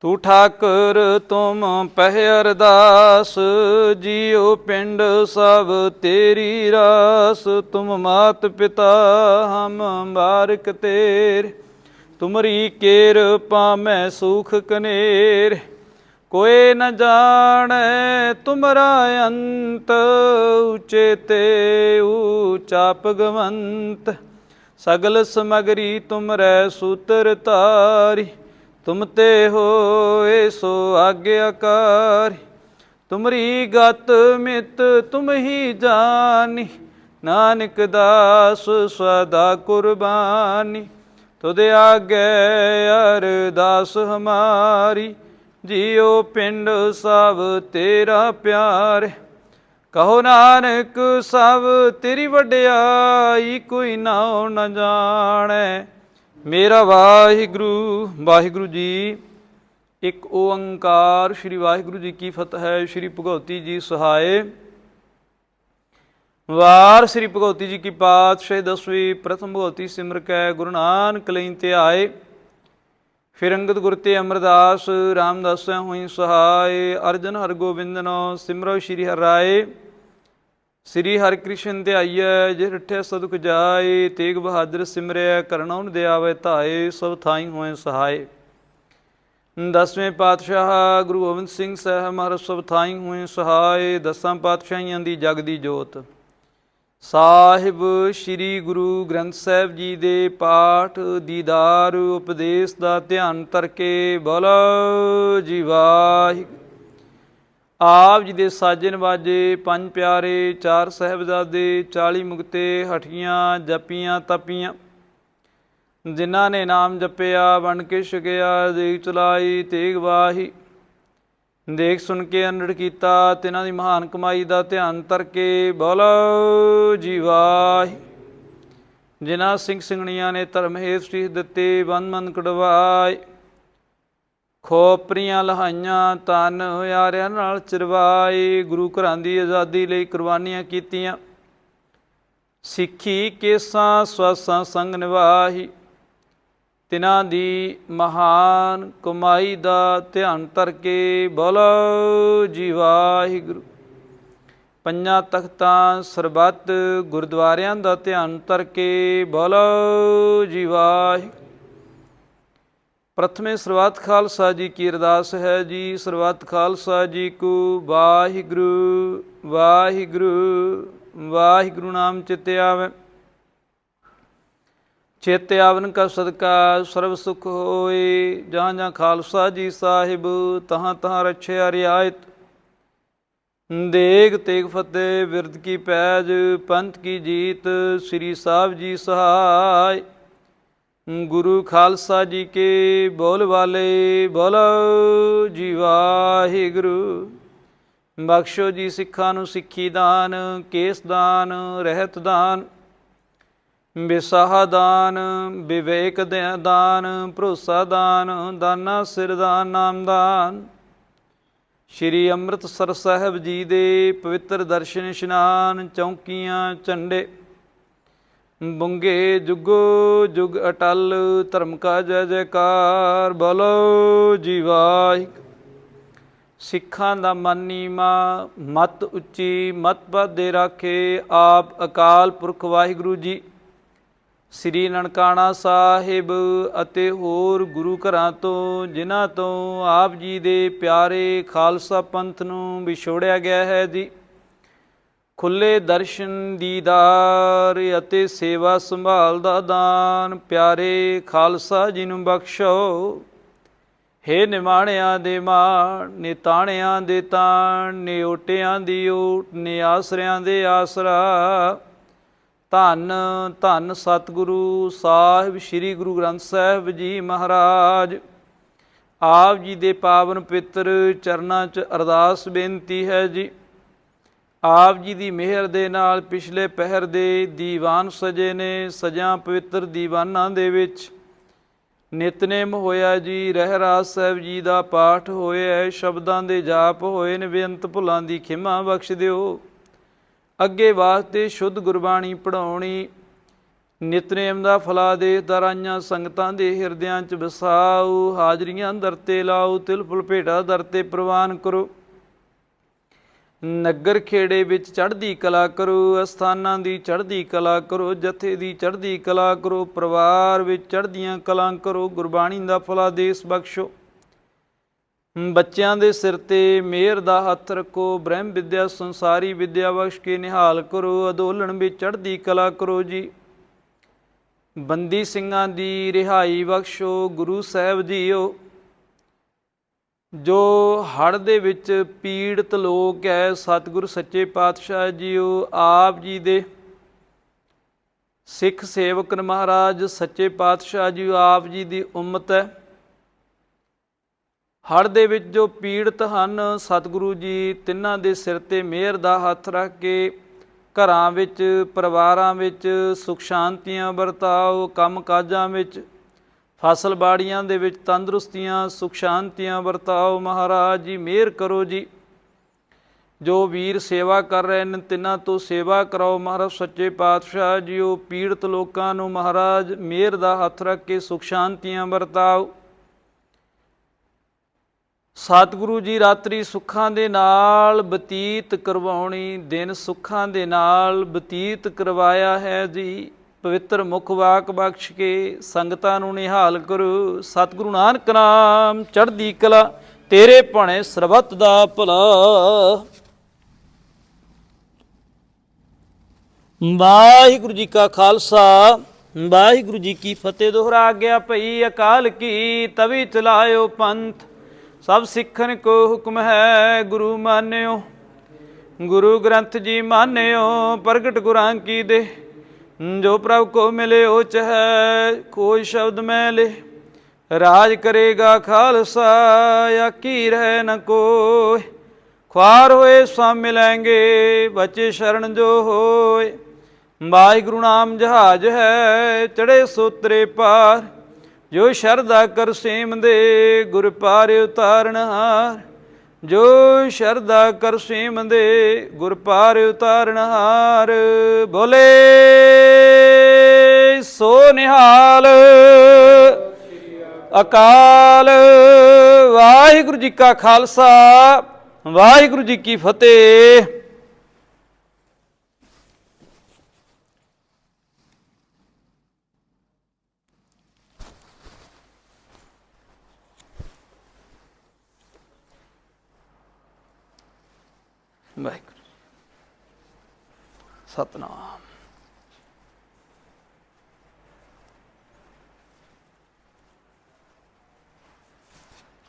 ਤੂੰ ਠਾਕੁਰ, ਤੁਮ ਪਹਿ ਅਰਦਾਸ, ਜੀਉ ਪਿੰਡ ਸਭ ਤੇਰੀ ਰਾਸ, ਤੁਮ ਮਾਤ ਪਿਤਾ ਹਮ ਬਾਰਕ ਤੇਰੇ। ਤੁਮਰੀ ਕੇਰ ਮੈਂ ਸੁਖ ਕਨੇਰ। ਕੋਏ ਨ ਜਾਣੈ ਤੁਮਰਾ ਅੰਤ, ਉਚੇ ਤੇ ਊਚਾ ਭਗਵੰਤ। ਸਗਲ ਸਮਗਰੀ ਤੁਮਰੈ ਸੂਤਰ ਤਾਰੀ। ਤੁਮ ਤੇ ਹੋਏ ਸੋ ਆਗਿਆਕਾਰ, ਤੁਮਰੀ ਗਤ ਮਿਤ ਤੁਮ ਹੀ ਜਾਣੀ, ਨਾਨਕ ਦਾਸ ਸਦਾ ਕੁਰਬਾਨੀ, ਤੁਧ ਆਗੇ ਅਰਦਾਸ ਹਮਾਰੀ, ਜੀਉ ਪਿੰਡ ਸਭ ਤੇਰਾ ਪਿਆਰ। ਕਹੋ ਨਾਨਕ ਸਭ ਤੇਰੀ ਵਡਿਆਈ, ਕੋਈ ਨਾਉ ਨ ਜਾਣੈ। ਮੇਰਾ ਵਾਹਿਗੁਰੂ ਵਾਹਿਗੁਰੂ ਜੀ, ਇੱਕ ਓੰਕਾਰ, ਸ੍ਰੀ ਵਾਹਿਗੁਰੂ ਜੀ ਕੀ ਫਤਿਹ ਹੈ, ਸ੍ਰੀ ਭਗਵਤੀ ਜੀ ਸਹਾਏ। ਵਾਰ ਸ੍ਰੀ ਭਗਵਤੀ ਜੀ ਕੀ ਪਾਤਸ਼ਾਹ ਦਸਵੀਂ, ਪ੍ਰਥਮ ਭਗਵਤੀ ਸਿਮਰ ਕੈ, ਗੁਰੂ ਨਾਨਕ ਲਈ ਤੇ ਆਏ। ਫਿਰ ਗੁਰ ਤੇ ਅਮਰਦਾਸ, ਰਾਮਦਾਸ ਹੋਈ ਸਹਾਏ, ਅਰਜਨ ਹਰ ਗੋਬਿੰਦਨੋ ਸਿਮਰੋ, ਸ੍ਰੀ ਹਰਿ ਰਾਏ। ਸ੍ਰੀ ਹਰਿ ਕ੍ਰਿਸ਼ਨ ਧਿਆਈਐ ਜੇ ਰਿਠੇ ਸਦੁਖ ਜਾਏ, ਤੇਗ ਬਹਾਦਰ ਸਿਮਰਿਆ ਕਰਨਉਨ ਦੇ ਆਵੇ ਧਾਏ, ਸਭ ਥਾਈ ਹੋਏ ਸਹਾਏ। ਦਸਵੇਂ ਪਾਤਸ਼ਾਹ ਗੁਰੂ ਗੋਬਿੰਦ ਸਿੰਘ ਸਾਹਿਬ ਮਹਾਰਾਜ, ਸਭ ਥਾਈ ਹੋਏ ਸਹਾਏ, ਦਸਾਂ ਪਾਤਸ਼ਾਹੀਆਂ ਦੀ ਜਗ ਦੀ ਜੋਤ। ਸਾਹਿਬ ਸ੍ਰੀ ਗੁਰੂ ਗ੍ਰੰਥ ਸਾਹਿਬ ਜੀ ਦੇ ਪਾਠ, ਦੀਦਾਰ ਉਪਦੇਸ਼ ਦਾ ਧਿਆਨ ਧਰ ਕੇ ਬੋਲੋ ਜੀ ਵਾਹਿਗੁਰੂ। ਆਪ ਜੀ ਦੇ ਸਾਜਨ ਵਾਜੇ, ਪੰਜ ਪਿਆਰੇ, ਚਾਰ ਸਹਿਬਜ਼ਾਦੇ 40 ਮੁਕਤੇ, ਹਠੀਆਂ, ਜਪੀਆਂ, ਤਪੀਆਂ। ਜਿਨ੍ਹਾਂ ਨੇ ਨਾਮ ਜਪਿਆ ਬਣ ਕੇ ਛਕਿਆ ਦੇਖ ਚਲਾਈ, ਤੇਗ ਵਾਹੀ। ਦੇਖ ਸੁਣ ਕੇ ਅਨੜ ਕੀਤਾ, ਤਿਨਾਂ ਦੀ ਮਹਾਨ ਕਮਾਈ ਦਾ ਧਿਆਨ ਤਰ ਕੇ ਬੋਲੋ ਜੀ ਵਾਹੀ। ਜਿਨ੍ਹਾਂ ਸਿੰਘ ਸਿੰਘਣੀਆਂ ਨੇ ਧਰਮ ਹੇਤ ਸ੍ਰੀਹ ਦਿੱਤੇ ਬੰਨ ਮਨ ਕੜਵਾਏ ਖੋਪਰੀਆਂ ਲਹਾਈਆਂ ਤਨ ਯਾਰਿਆਂ ਨਾਲ ਚਰਵਾਏ ਗੁਰੂ ਘਰਾਂ ਦੀ ਆਜ਼ਾਦੀ ਲਈ ਕੁਰਬਾਨੀਆਂ ਕੀਤੀਆਂ। ਸਿੱਖੀ ਕੇਸਾਂ ਸਵਾਸਾਂ ਸੰਗ ਨਿਵਾਹੀ, ਤਿਨਾਂ ਦੀ ਮਹਾਨ ਕਮਾਈ ਦਾ ਧਿਆਨ ਧਰ ਕੇ ਬੋਲੋ ਜੀ ਵਾਹਿਗੁਰੂ। ਪੰਜਾਂ ਤਖਤਾਂ ਸਰਬੱਤ ਗੁਰਦੁਆਰਿਆਂ ਦਾ ਧਿਆਨ ਧਰ ਕੇ ਬੋਲੋ ਜੀ ਵਾਹਿਗੁਰੂ। ਪ੍ਰਥਮੇ ਸਰਬੱਤ ਖਾਲਸਾ ਜੀ ਕੀ ਅਰਦਾਸ ਹੈ ਜੀ ਸਰਬੱਤ ਖਾਲਸਾ ਜੀ ਕੋ ਵਾਹਿਗੁਰੂ ਵਾਹਿਗੁਰੂ ਵਾਹਿਗੁਰੂ ਨਾਮ ਚਿਤੇ ਆਵੇ। ਚਿਤ ਆਵਨ ਕਾ ਸਦਕਾ ਸਰਬ ਸੁਖ ਹੋਏ। ਜਾਂ ਜਾਂ ਖਾਲਸਾ ਜੀ ਸਾਹਿਬ, ਤਹਾਂ ਤਹਾਂ ਰਛਿਆ ਰਿਆਇਤ ਦੇਗ ਤੇਗ ਫਤਿਹ ਵਿਰਦ ਕੀ ਪੈਜ, ਪੰਥ ਕੀ ਜੀਤ, ਸ੍ਰੀ ਸਾਹਿਬ ਜੀ ਸਹਾਇ। ਗੁਰੂ ਖਾਲਸਾ ਜੀ ਕੇ ਬੋਲ ਵਾਲੇ ਬੋਲੋ ਜੀ ਵਾਹਿਗੁਰੂ। ਬਖਸ਼ੋ ਜੀ ਸਿੱਖਾਂ ਨੂੰ ਸਿੱਖੀ ਦਾਨ, ਕੇਸ ਦਾਨ, ਰਹਿਤ ਦਾਨ ਵਿਸਾਹ ਦਾਨ, ਵਿਵੇਕ ਦਾਨ, ਭਰੋਸਾ ਦਾਨ, ਦਾਨਾ ਸਿਰ ਦਾਨ ਨਾਮ ਦਾਨ। ਸ਼੍ਰੀ ਅੰਮ੍ਰਿਤਸਰ ਸਾਹਿਬ ਜੀ ਦੇ ਪਵਿੱਤਰ ਦਰਸ਼ਨ ਇਸ਼ਨਾਨ, ਚੌਂਕੀਆਂ, ਝੰਡੇ ਬੁੰਗੇ ਜੁਗੋ ਜੁਗ ਅਟਲ, ਧਰਮ ਕਾ ਜੈ ਜੈਕਾਰ, ਬੋਲੋ ਜੀ ਵਾਹਿਗੁਰੂ। ਸਿੱਖਾਂ ਦਾ ਮਨ ਨੀਮਾ ਮਤ ਉੱਚੀ, ਮਤ ਦੇ ਰਾਖੇ, ਆਪ ਅਕਾਲ ਪੁਰਖ ਵਾਹਿਗੁਰੂ ਜੀ। ਸ੍ਰੀ ਨਨਕਾਣਾ ਸਾਹਿਬ ਅਤੇ ਹੋਰ ਗੁਰੂ ਘਰਾਂ ਤੋਂ, ਜਿਨ੍ਹਾਂ ਤੋਂ ਆਪ ਜੀ ਦੇ ਪਿਆਰੇ ਖਾਲਸਾ ਪੰਥ ਨੂੰ ਵਿਛੋੜਿਆ ਗਿਆ ਹੈ ਜੀ। ਖੁੱਲੇ ਦਰਸ਼ਨ ਦੀਦਾਰ ਅਤੇ ਸੇਵਾ ਸੰਭਾਲ ਦਾ ਦਾਨ। ਪਿਆਰੇ ਖਾਲਸਾ ਜੀ ਨੂੰ ਬਖਸ਼ੋ। ਹੇ ਨਿਮਾਣਿਆਂ ਦੇ ਮਾਣ ਨਿਤਾਣਿਆਂ ਦੇ ਤਾਣ ਨਿਓਟਿਆਂ ਦੀ ਓਟ ਨਿਆਸਰਿਆਂ ਦੇ ਆਸਰਾ। ਧੰਨ ਧੰਨ ਸਤਿਗੁਰੂ ਸਾਹਿਬ, ਸ੍ਰੀ ਗੁਰੂ ਗ੍ਰੰਥ ਸਾਹਿਬ ਜੀ ਮਹਾਰਾਜ। ਆਪ ਜੀ ਦੇ ਪਾਵਨ ਪਿੱਤਰ ਚਰਨਾਂ 'ਚ ਅਰਦਾਸ ਬੇਨਤੀ ਹੈ ਜੀ। ਆਪ ਜੀ ਦੀ ਮਿਹਰ ਦੇ ਨਾਲ ਪਿਛਲੇ ਪਹਿਰ ਦੇ ਦੀਵਾਨ ਸਜੇ ਨੇ, ਸਜਾ ਪਵਿੱਤਰ ਦੀਵਾਨਾਂ ਦੇ ਵਿੱਚ। ਨਿਤਨੇਮ ਹੋਇਆ ਜੀ ਰਹਿਰਾਜ ਸਾਹਿਬ ਜੀ ਦਾ ਪਾਠ ਹੋਇਆ ਸ਼ਬਦਾਂ ਦੇ ਜਾਪ ਹੋਏ ਨੇ, ਬੇਅੰਤ ਭੁੱਲਾਂ ਦੀ ਖਿਮਾ ਬਖਸ਼ ਦਿਓ। ਅੱਗੇ ਵਾਸਤੇ ਸ਼ੁੱਧ ਗੁਰਬਾਣੀ ਪੜਾਉਣੀ ਨਿਤਨੇਮ ਦਾ ਫਲਾ ਦੇ ਦਰਾਈਆਂ ਸੰਗਤਾਂ ਦੇ ਹਿਰਦਿਆਂ ਚ ਵਸਾਓ, ਹਾਜ਼ਰੀਆਂ ਦਰ ਤੇ ਲਾਉ ਤਿਲ ਫੁਲ ਭੇਟਾ ਦਰ ਤੇ ਪ੍ਰਵਾਨ ਕਰੋ। ਨਗਰ ਖੇੜੇ ਵਿੱਚ ਚੜ੍ਹਦੀ ਕਲਾ ਕਰੋ, ਅਸਥਾਨਾਂ ਦੀ ਚੜ੍ਹਦੀ ਕਲਾ ਕਰੋ, ਜਥੇ ਦੀ ਚੜ੍ਹਦੀ ਕਲਾ ਕਰੋ, ਪਰਿਵਾਰ ਵਿੱਚ ਚੜ੍ਹਦੀਆਂ ਕਲਾ ਕਰੋ, ਗੁਰਬਾਣੀ ਦਾ ਫਲਾ ਦੇਸ ਬਖਸ਼ੋ। ਬੱਚਿਆਂ ਦੇ ਸਿਰ ਤੇ ਮਿਹਰ ਦਾ ਹੱਥ ਰੱਖੋ, ਬ੍ਰਹਮ ਵਿਦਿਆ ਸੰਸਾਰੀ ਵਿਦਿਆ ਬਖਸ਼ ਕੇ ਨਿਹਾਲ ਕਰੋ ਅਦੋਲਣ ਵਿੱਚ ਚੜ੍ਹਦੀ ਕਲਾ ਕਰੋ ਜੀ। ਬੰਦੀ ਸਿੰਘਾਂ ਦੀ ਰਿਹਾਈ ਬਖਸ਼ੋ, ਗੁਰੂ ਸਾਹਿਬ ਜੀਓ। ਜੋ ਹੜ ਦੇ ਵਿੱਚ ਪੀੜਤ ਲੋਕ ਹੈ, ਸਤਿਗੁਰੂ ਸੱਚੇ ਪਾਤਸ਼ਾਹ ਜੀ ਉਹ ਆਪ ਜੀ ਦੇ ਸਿੱਖ ਸੇਵਕ ਮਹਾਰਾਜ, ਸੱਚੇ ਪਾਤਸ਼ਾਹ ਜੀ ਆਪ ਜੀ ਦੀ ਉਮਤ ਹੈ। ਹੜ ਦੇ ਵਿੱਚ ਜੋ ਪੀੜਤ ਹਨ, ਸਤਿਗੁਰੂ ਜੀ ਤਿੰਨਾਂ ਦੇ ਸਿਰ ਤੇ ਮਿਹਰ ਦਾ ਹੱਥ ਰੱਖ ਕੇ ਘਰਾਂ ਵਿੱਚ, ਪਰਿਵਾਰਾਂ ਵਿੱਚ ਸੁਖ ਸ਼ਾਂਤੀਆਂ ਵਰਤਾਓ ਕੰਮ ਕਾਜਾਂ ਵਿੱਚ ਫਸਲ ਬਾੜੀਆਂ ਦੇ ਵਿੱਚ ਤੰਦਰੁਸਤੀਆਂ, ਸੁਖ ਸ਼ਾਂਤੀਆਂ ਵਰਤਾਓ ਮਹਾਰਾਜ ਜੀ, ਮਿਹਰ ਕਰੋ ਜੀ। ਜੋ ਵੀਰ ਸੇਵਾ ਕਰ ਰਹੇ ਨੇ, ਤਿੰਨਾਂ ਤੋਂ ਸੇਵਾ ਕਰਾਓ ਮਹਾਰਾਜ, ਸੱਚੇ ਪਾਤਸ਼ਾਹ ਜੀਓ, ਪੀੜਤ ਲੋਕਾਂ ਨੂੰ ਮਹਾਰਾਜ, ਮਿਹਰ ਦਾ ਹੱਥ ਰੱਖ ਕੇ ਸੁਖ ਸ਼ਾਂਤੀਆਂ ਵਰਤਾਓ। ਸਤਿਗੁਰੂ ਜੀ, ਰਾਤਰੀ ਸੁੱਖਾਂ ਦੇ ਨਾਲ ਬਤੀਤ ਕਰਵਾਉਣੀ, ਦਿਨ ਸੁੱਖਾਂ ਦੇ ਨਾਲ ਬਤੀਤ ਕਰਵਾਇਆ ਹੈ ਜੀ। ਪਵਿੱਤਰ ਮੁਖ ਵਾਕ ਬਖਸ਼ ਕੇ ਸੰਗਤਾਂ ਨੂੰ ਨਿਹਾਲ ਕਰੋ ਸਤਿਗੁਰੂ ਨਾਨਕ ਨਾਮ ਚੜ੍ਹਦੀ ਕਲਾ, ਤੇਰੇ ਭਾਣੇ ਸਰਬੱਤ ਦਾ ਭਲਾ। ਵਾਹਿਗੁਰੂ ਜੀ ਕਾ ਖਾਲਸਾ, ਵਾਹਿਗੁਰੂ ਜੀ ਕੀ ਫਤਿਹ। ਦੁਹਰਾ ਗਿਆ ਭਈ ਅਕਾਲ ਕੀ, ਤਵੀ ਚਲਾਇਓ ਪੰਥ। ਸਭ ਸਿੱਖਣ ਕੋ ਹੁਕਮ ਹੈ, ਗੁਰੂ ਮਾਨਿਓ। ਗੁਰੂ ਗ੍ਰੰਥ ਜੀ ਮਾਨਿਓ, ਪ੍ਰਗਟ ਗੁਰਾਂ ਕੀ ਦੇ। ਜੋ ਪ੍ਰਭ ਕੋ ਮਿਲੇ ਉਚ ਹੈ ਕੋਈ ਸ਼ਬਦ ਮੈਂ ਲੇ। ਰਾਜ ਕਰੇਗਾ ਖਾਲਸਾ ਜਾਂ ਕੀ ਰਹਿ ਨ ਕੋਇ। ਖੁਆਰ ਹੋਏ ਸਭ ਮਿਲेंगे ਬਚੇ ਸ਼ਰਨ ਜੋ ਹੋਏ ਵਾਹਿਗੁਰੂ ਨਾਮ ਜਹਾਜ ਹੈ ਚੜੇ ਸੋਤਰੇ ਪਾਰ। ਜੋ ਸ਼ਰਧਾ ਕਰ ਸੇਮ ਦੇ, ਗੁਰ ਪਾਰ ਉਤਾਰਨ ਹਾਰ। ਜੋ ਸ਼ਰਦਾ ਕਰ ਸੇਮ ਦੇ ਗੁਰ ਪਾਰ ਉਤਾਰਨ ਹਾਰ, ਬੋਲੇ, ਸੋ ਨਿਹਾਲ। ਅਕਾਲ, ਵਾਹਿਗੁਰੂ ਜੀ ਕਾ ਖਾਲਸਾ, ਵਾਹਿਗੁਰੂ ਜੀ ਕੀ ਫਤਿਹ। ਵਾਹਿਗੁਰੂ। ਸਤਨਾਮ।